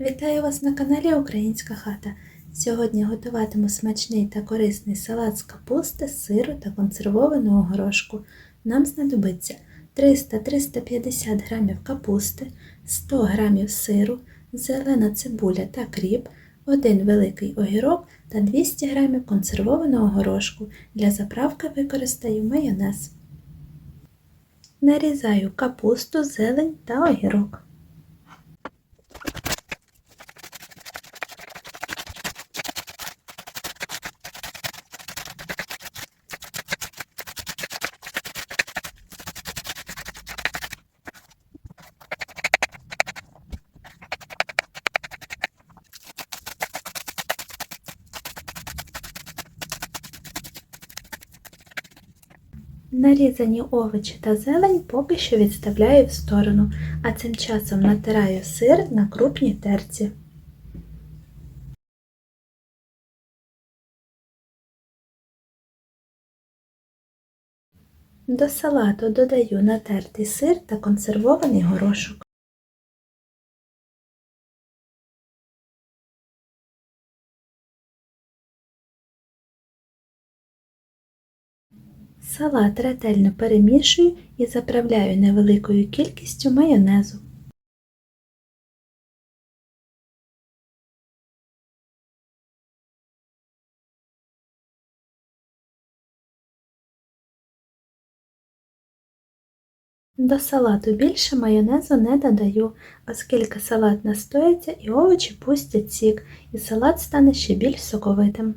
Вітаю вас на каналі Українська хата. Сьогодні готуватиму смачний та корисний салат з капусти, сиру та консервованого горошку. Нам знадобиться 300-350 г капусти, 100 г сиру, зелена цибуля та кріп, один великий огірок та 200 г консервованого горошку. Для заправки використаю майонез. Нарізаю капусту, зелень та огірок. Нарізані овочі та зелень поки що відставляю в сторону, а цим часом натираю сир на крупній терці. До салату додаю натертий сир та консервований горошок. Салат ретельно перемішую і заправляю невеликою кількістю майонезу. До салату більше майонезу не додаю, оскільки салат настоїться і овочі пустять сік, і салат стане ще більш соковитим.